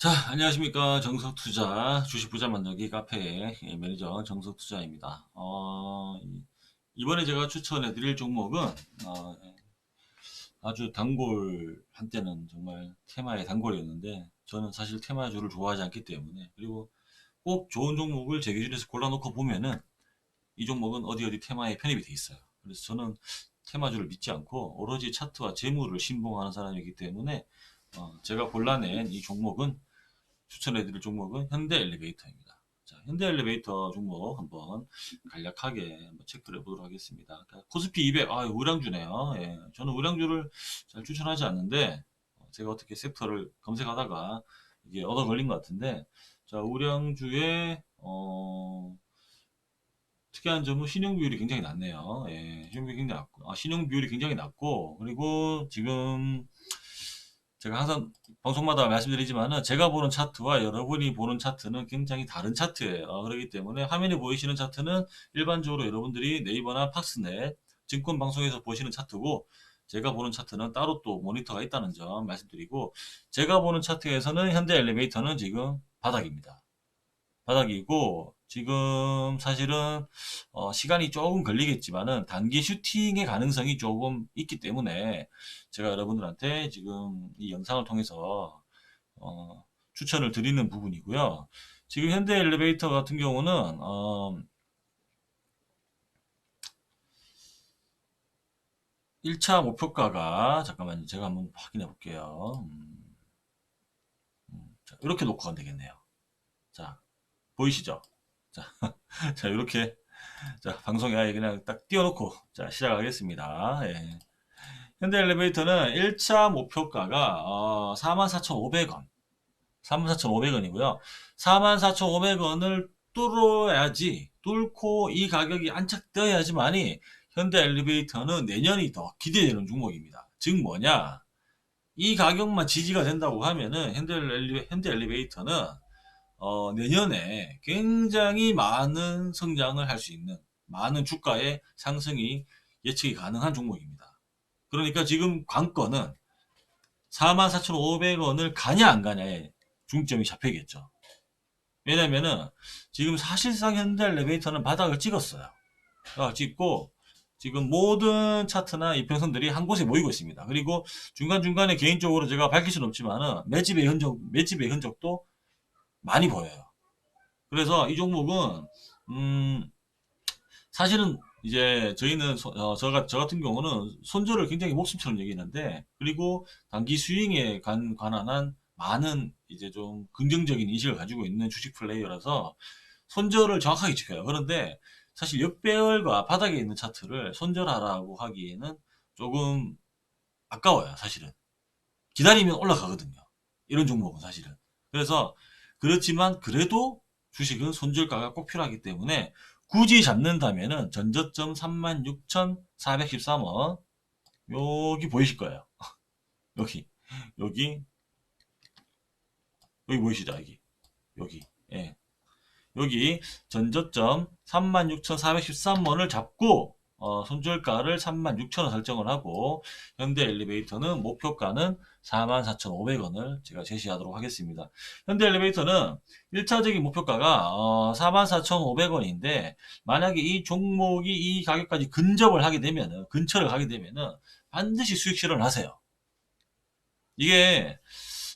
자, 안녕하십니까. 정석투자 주식부자 만들기 카페의 매니저 정석투자입니다. 어, 이- 이번에 제가 추천해 드릴 종목은, 어, 아주 단골, 한때는 정말 테마의 단골이었는데, 저는 사실 테마주를 좋아하지 않기 때문에, 그리고 꼭 좋은 종목을 제 기준에서 골라놓고 보면은, 이 종목은 어디 어디 테마에 편입이 돼 있어요. 그래서 저는 테마주를 믿지 않고, 오로지 차트와 재무를 신봉하는 사람이기 때문에, 어, 제가 골라낸 이 종목은 추천해드릴 종목은 현대 엘리베이터입니다. 자, 현대 엘리베이터 종목 한번 간략하게 한번 체크를 해보도록 하겠습니다. 그러니까 코스피 200, 아, 우량주네요. 예, 저는 우량주를 잘 추천하지 않는데, 어, 제가 어떻게 섹터를 검색하다가 이게 얻어 걸린 것 같은데, 자, 우량주의, 어, 특이한 점은 신용 비율이 굉장히 낮네요. 예, 신용 비율이 굉장히 낮고, 아, 신용 비율이 굉장히 낮고, 그리고 지금 제가 항상 방송마다 말씀드리지만은 제가 보는 차트와 여러분이 보는 차트는 굉장히 다른 차트예요. 어, 그렇기 때문에 화면에 보이시는 차트는 일반적으로 여러분들이 네이버나 팍스넷 증권 방송에서 보시는 차트고 제가 보는 차트는 따로 또 모니터가 있다는 점 말씀드리고 제가 보는 차트에서는 현대 엘리베이터는 지금 바닥입니다. 바닥이고 지금 사실은 어, 시간이 조금 걸리겠지만은 단기 슈팅의 가능성이 조금 있기 때문에 제가 여러분들한테 지금 이 영상을 통해서 어, 추천을 드리는 부분이고요. 지금 현대 엘리베이터 같은 경우는 어, 1차 목표가가 잠깐만요. 제가 한번 확인해 볼게요. 음, 음, 자, 이렇게 놓고 가면 되겠네요. 자, 보이시죠? 자, 자, 이렇게 자, 방송에 아예 그냥 딱 띄워놓고 자, 시작하겠습니다. 예. 현대 엘리베이터는 1차 목표가가 어, 44,500원. 34,500원이고요. 44,500원을 뚫어야지, 뚫고 이 가격이 안착되어야지만이 현대 엘리베이터는 내년이 더 기대되는 종목입니다. 즉 뭐냐? 이 가격만 지지가 된다고 하면은 현대, 엘리, 현대 엘리베이터는 어, 내년에 굉장히 많은 성장을 할 수 있는 많은 주가의 상승이 예측이 가능한 종목입니다. 그러니까 지금 관건은 44,500원을 가냐 안 가냐에 중점이 잡혀야겠죠. 왜냐면은 지금 사실상 현대 엘리베이터는 바닥을 찍었어요. 아, 찍고 지금 모든 차트나 이평선들이 한 곳에 모이고 있습니다. 그리고 중간중간에 개인적으로 제가 밝힐 수는 없지만은 매집의 흔적, 매집의 흔적도 많이 보여요. 그래서 이 종목은 음 사실은 이제 저희는 소- 어, 저, 가- 저 같은 경우는 손절을 굉장히 목숨처럼 여기는데 그리고 단기 스윙에 관, 관한 많은 이제 좀 긍정적인 인식을 가지고 있는 주식 플레이어라서 손절을 정확하게 지켜요. 그런데 사실 역배열과 바닥에 있는 차트를 손절하라고 하기에는 조금 아까워요. 사실은 기다리면 올라가거든요. 이런 종목은 사실은. 그래서 그렇지만 그래도 주식은 손절가가 꼭 필요하기 때문에 굳이 잡는다면은 전저점 36,413원. 여기 보이실 거예요. 여기. 여기. 여기 보이시죠? 여기. 여기. 예. 여기 전저점 36,413원을 잡고 어, 손절가를 36,000원 설정을 하고 현대 엘리베이터는 목표가는 44,500원을 제가 제시하도록 하겠습니다. 현대 엘리베이터는 1차적인 목표가가 어, 44,500원인데 만약에 이 종목이 이 가격까지 근접을 하게 되면은 근처를 가게 되면은 반드시 수익 실현을 하세요. 이게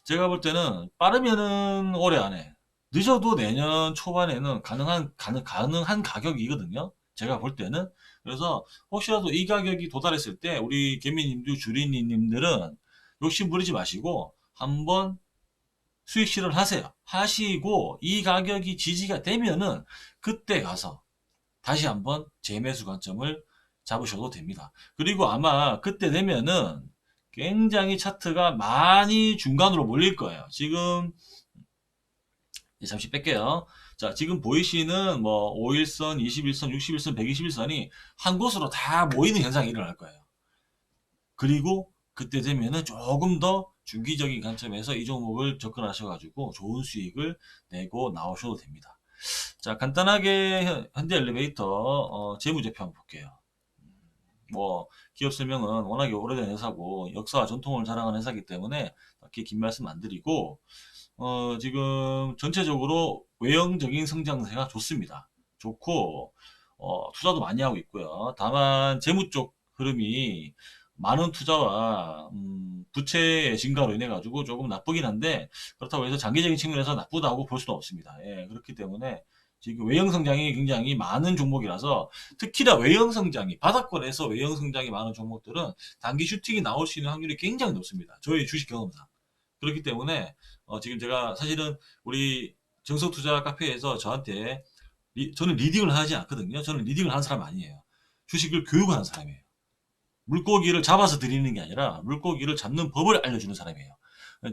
제가 볼 때는 빠르면은 올해 안에 늦어도 내년 초반에는 가능한 가능, 가능한 가격이거든요. 제가 볼 때는 그래서 혹시라도 이 가격이 도달했을 때 우리 개미님들 주린이님들은 욕심 부리지 마시고 한번 수익 실현을 하세요. 하시고 이 가격이 지지가 되면은 그때 가서 다시 한번 재매수 관점을 잡으셔도 됩니다. 그리고 아마 그때 되면은 굉장히 차트가 많이 중간으로 몰릴 거예요. 지금 예, 잠시 뺄게요. 자, 지금 보이시는 뭐 5일선, 21선, 61선, 121선이 한 곳으로 다 모이는 현상이 일어날 거예요. 그리고 그때 되면은 조금 더 중기적인 관점에서 이 종목을 접근하셔가지고 좋은 수익을 내고 나오셔도 됩니다. 자, 간단하게 현- 현대 엘리베이터 어, 재무제표 한번 볼게요. 뭐 기업 설명은 워낙에 오래된 회사고 역사와 전통을 자랑하는 회사이기 때문에 딱히 긴 말씀 안 드리고 어, 지금 전체적으로 외형적인 성장세가 좋습니다. 좋고 어, 투자도 많이 하고 있고요. 다만 재무 쪽 흐름이 많은 투자와 음, 부채의 증가로 인해 가지고 조금 나쁘긴 한데 그렇다고 해서 장기적인 측면에서 나쁘다고 볼 수는 없습니다. 예, 그렇기 때문에 지금 외형 성장이 굉장히 많은 종목이라서 특히나 외형 성장이 바닥권에서 외형 성장이 많은 종목들은 단기 슈팅이 나올 수 있는 확률이 굉장히 높습니다. 저희 주식 경험상. 그렇기 때문에 어, 지금 제가 사실은 우리 정석 투자 카페에서 저한테 리- 저는 리딩을 하지 않거든요. 저는 리딩을 하는 사람 아니에요. 주식을 교육하는 사람이에요. 물고기를 잡아서 드리는 게 아니라 물고기를 잡는 법을 알려주는 사람이에요.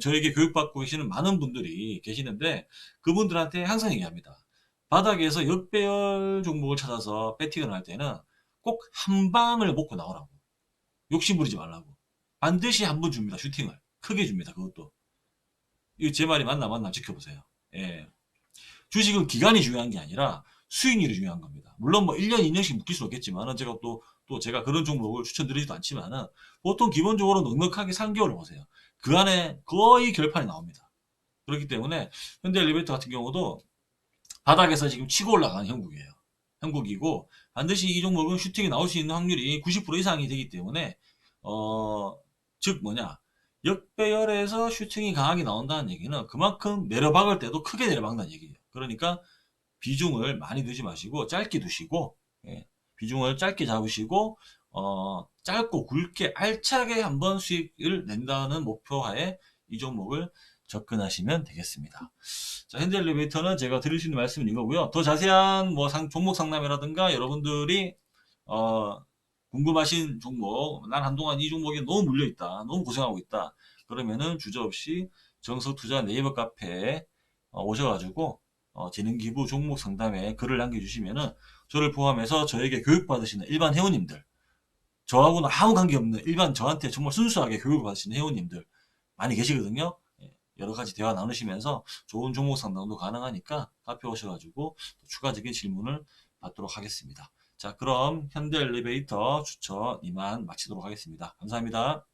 저에게 교육받고 계시는 많은 분들이 계시는데 그분들한테 항상 얘기합니다. 바닥에서 역배열 종목을 찾아서 배팅을 할 때는 꼭 한 방을 먹고 나오라고. 욕심 부리지 말라고. 반드시 한 번 줍니다. 슈팅을. 크게 줍니다. 그것도. 이거 제 말이 맞나 맞나 지켜보세요. 예. 주식은 기간이 중요한 게 아니라 수익률이 중요한 겁니다. 물론 뭐 1년, 2년씩 묶일 수 없겠지만은 제가 또, 또 제가 그런 종목을 추천드리지도 않지만은 보통 기본적으로 넉넉하게 3개월을 보세요. 그 안에 거의 결판이 나옵니다. 그렇기 때문에 현대 엘리베이터 같은 경우도 바닥에서 지금 치고 올라가는 형국이에요. 형국이고 반드시 이 종목은 슈팅이 나올 수 있는 확률이 90% 이상이 되기 때문에 어, 즉 뭐냐 역배열에서 슈팅이 강하게 나온다는 얘기는 그만큼 내려박을 때도 크게 내려박는다는 얘기예요. 그러니까 비중을 많이 두지 마시고 짧게 두시고 예, 비중을 짧게 잡으시고 어, 짧고 굵게 알차게 한번 수익을 낸다는 목표하에 이 종목을 접근하시면 되겠습니다. 자, 현재 엘리베이터는 제가 드릴 수 있는 말씀은 이거고요. 더 자세한 뭐 상, 종목 상담이라든가 여러분들이 어, 궁금하신 종목, 난 한동안 이 종목에 너무 물려 있다, 너무 고생하고 있다. 그러면은 주저없이 정석 투자 네이버 카페에 어, 오셔가지고 어, 재능 기부 종목 상담에 글을 남겨주시면은 저를 포함해서 저에게 교육받으시는 일반 회원님들, 저하고는 아무 관계없는 일반 저한테 정말 순수하게 교육을 받으시는 회원님들 많이 계시거든요. 예, 여러 가지 대화 나누시면서 좋은 종목 상담도 가능하니까 카페 오셔가지고 또 추가적인 질문을 받도록 하겠습니다. 자, 그럼 현대 엘리베이터 추천 이만 마치도록 하겠습니다. 감사합니다.